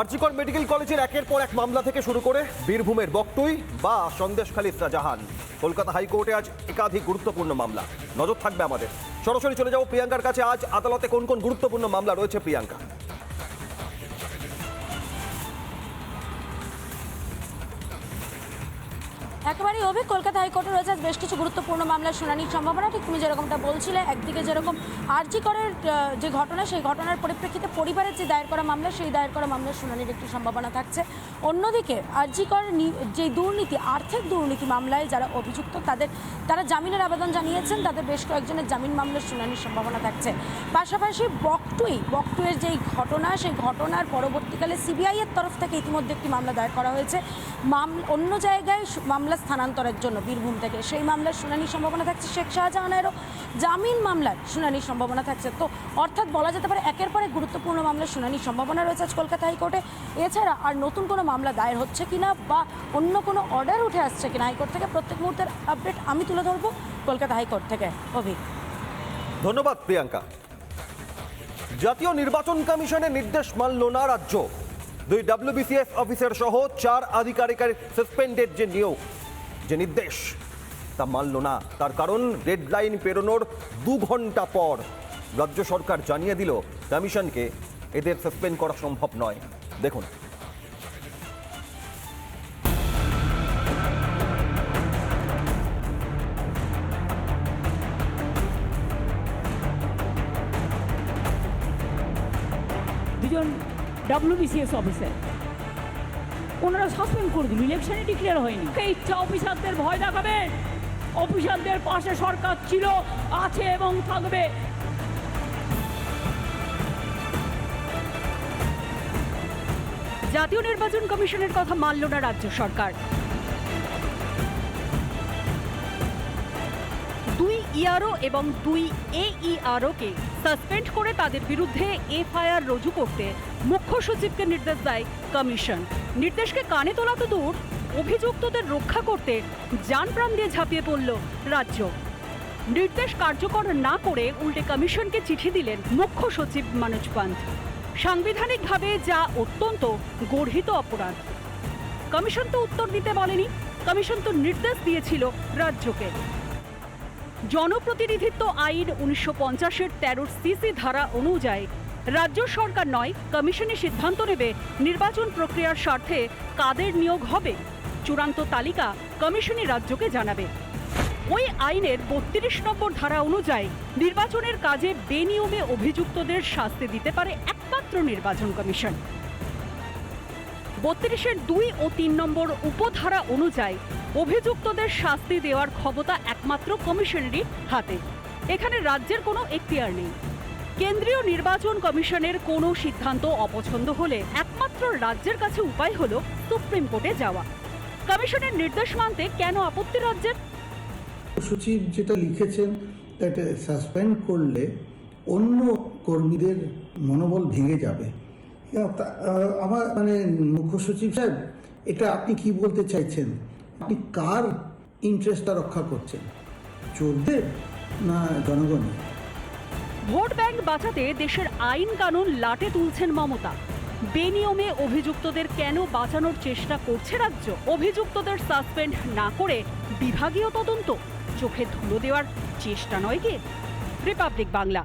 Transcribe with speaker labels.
Speaker 1: RG Kar medical কলেজের একের পর এক মামলা থেকে শুরু করে বীরভূমের বকটুই বা সন্দেশখালী শাহজাহান। কলকাতা হাইকোর্টে আজ একাধিক গুরুত্বপূর্ণ মামলা। নজর থাকবে আমাদের। সরাসরি চলে যাব প্রিয়াঙ্কার কাছে। আজ আদালতে কোন কোন গুরুত্বপূর্ণ মামলা রয়েছে প্রিয়াঙ্কা?
Speaker 2: একেবারেই অভিক কলকাতা হাইকোর্টে রয়েছে বেশ কিছু গুরুত্বপূর্ণ মামলার শুনানির সম্ভাবনা। ঠিক তুমি যেরকমটা বলছিলে, একদিকে যেরকম আরজি করের যে ঘটনা, সেই ঘটনার পরিপ্রেক্ষিতে পরিবারের যে দায়ের করা মামলা, সেই দায়ের করা মামলার শুনানির একটি সম্ভাবনা থাকছে। অন্যদিকে আরজি কর যে দুর্নীতি, আর্থিক দুর্নীতি মামলায় যারা অভিযুক্ত, তাদের, তারা জামিনের আবেদন জানিয়েছেন। তাদের বেশ কয়েকজনের জামিন মামলার শুনানির সম্ভাবনা থাকছে। পাশাপাশি বকটুই বকটুয়ের যেই ঘটনা, সেই ঘটনার পরবর্তীকালে সিবিআইয়ের তরফ থেকে ইতিমধ্যে একটি মামলা দায়ের করা হয়েছে। মাম, অন্য জায়গায় সু- মামলা স্থানান্তরের জন্য বীরভূম থেকে। সেই মামলার শুনানির সম্ভাবনা থাকছে শেখ শাহজাহানেরও। জামিন মামলার শুনানির সম্ভাবনা থাকছে। তো অর্থাৎ বলা যেতে পারে একের পর গুরুত্বপূর্ণ মামলার শুনানির সম্ভাবনা রয়েছে আজ কলকাতা হাইকোর্টে। এছাড়া আর নতুন কোনো মামলা দায়ের হচ্ছে কিনা বা অন্য কোনো অর্ডার উঠে আসছে কিনা হাইকোর্ট থেকে প্রত্যেক মুহূর্তের আপডেট আমি তুলে ধরবো কলকাতা হাইকোর্ট থেকে। অভিক।
Speaker 1: ধন্যবাদ, প্রিয়াঙ্কা। জাতীয় নির্বাচন কমিশনের নির্দেশ মানল না রাজ্য। দুই ডাব্লিউবিসিএস অফিসার সহ চার আধিকারিকের সাসপেন্ডেড যে নিয়োগ। যে নির্দেশ, তা মানল না। তার কারণ ডেডলাইন পেরোনোর দু ঘণ্টা পর রাজ্য সরকার জানিয়ে দিল কমিশনকে এদের সাসপেন্ড করা সম্ভব নয়। দেখুন।
Speaker 3: দুজন ডাব্লিউবিসিএস অফিসার ওনারা সাসপেন্ড করে দিল। ইলেকশনে ডিক্লেয়ার হয়নি। ইচ্ছা অফিসারদের ভয় দেখাবে। অফিসারদের পাশে সরকার ছিল, আছে এবং থাকবে।
Speaker 4: জাতীয় নির্বাচন কমিশনের কথা মানল না রাজ্য সরকার। দুই ইআরও এবং দুই এইআরওকে সাসপেন্ড করে তাদের বিরুদ্ধে এফআইআর রুজু করতে মুখ্য সচিবকে নির্দেশ দেয় কমিশন। নির্দেশকে কানে তোলা তো দূর, অভিযুক্তদের রক্ষা করতে যান প্রাণ দিয়ে ঝাঁপিয়ে পড়ল রাজ্য। নির্দেশ কার্যকর না করে উল্টে কমিশনকে চিঠি দিলেন মুখ্য সচিব মনোজ পান্থ সাংবিধানিকভাবে যা অত্যন্ত গর্হিত অপরাধ। কমিশন তো উত্তর দিতে বলেনি, কমিশন তো নির্দেশ দিয়েছিল রাজ্যকে। জনপ্রতিনিধিত্ব আইন উনিশশো পঞ্চাশের তেরোর সিসি ধারা অনুযায়ী রাজ্য সরকার নয় কমিশনে সিদ্ধান্ত নেবে নির্বাচন প্রক্রিয়ার স্বার্থে কাদের নিয়োগ হবে। চূড়ান্ত তালিকা কমিশনই রাজ্যকে জানাবে। ওই আইনের বত্রিশ নম্বর ধারা অনুযায়ী নির্বাচনের কাজে বেনিয়মে অভিযুক্তদের শাস্তি দিতে পারে একমাত্র নির্বাচন কমিশন। বত্রিশের দুই ও তিন নম্বর উপধারা অনুযায়ী অভিযুক্তদের শাস্তি দেওয়ার ক্ষমতা একমাত্র কমিশনেরই হাতে। এখানে রাজ্যের কোনো এখতিয়ার নেই। কেন্দ্রীয় নির্বাচন কমিশনের কোনো সিদ্ধান্ত অপছন্দ হলে একমাত্র রাজ্যের কাছে উপায় হলো সুপ্রিম কোর্টে যাওয়া। কমিশনের নির্দেশ মানতে কেন আপত্তি রাজ্যের?
Speaker 5: সচিব যেটা লিখেছেন এটা সাসপেন্ড করলে অন্য কর্মীদের মনোবল ভেঙে যাবে। আমার মানে মুখ্য সচিব সাহেব, এটা আপনি কি বলতে চাইছেন? আপনি কার ইন্টারেস্টটা রক্ষা করছেন? চোরদের না জনগণের?
Speaker 4: ভোট ব্যাংক বাঁচাতে দেশের আইন কানুন লাটে তুলছেন মমতা। বেনিয়মে অভিযুক্তদের কেন বাঁচানোর চেষ্টা করছে রাজ্য? অভিযুক্তদের সাসপেন্ড না করে বিভাগীয় তদন্ত? চোখে ধুলো দেওয়ার চেষ্টা নয় কি? রিপাবলিক বাংলা।